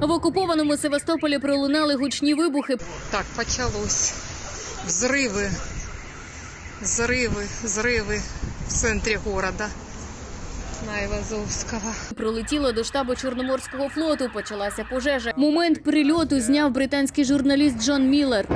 В окупованому Севастополі пролунали гучні вибухи. Так, почалось. Взриви, взриви, взриви в центрі города. На Івазовського. Пролетіло до штабу Чорноморського флоту. Почалася пожежа. Момент прильоту зняв британський журналіст Джон Міллер.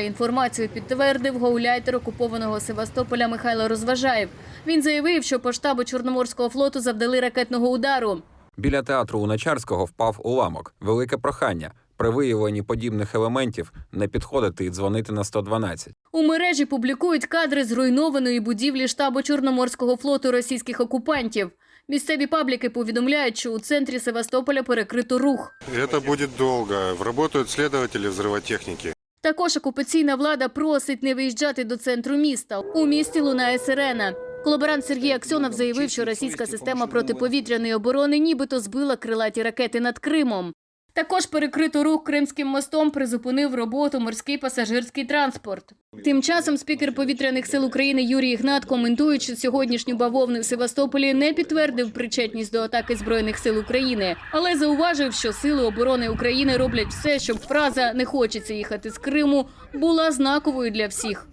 Інформацію підтвердив гауляйтер окупованого Севастополя Михайло Розважаєв. Він заявив, що по штабу Чорноморського флоту завдали ракетного удару. Біля театру Уначарського впав уламок. Велике прохання при виявленні подібних елементів не підходити і дзвонити на 112. У мережі публікують кадри зруйнованої будівлі штабу Чорноморського флоту російських окупантів. Місцеві пабліки повідомляють, що у центрі Севастополя перекрито рух. Это будет долго. Работают следователи взрывотехники. Також окупаційна влада просить не виїжджати до центру міста. У місті лунає сирена. Колаборант Сергій Аксьонов заявив, що російська система протиповітряної оборони нібито збила крилаті ракети над Кримом. Також перекрито рух Кримським мостом призупинив роботу морський пасажирський транспорт. Тим часом спікер повітряних сил України Юрій Ігнат, коментуючи сьогоднішню бавовну в Севастополі, не підтвердив причетність до атаки збройних сил України, але зауважив, що сили оборони України роблять все, щоб фраза не хочеться їхати з Криму була знаковою для всіх.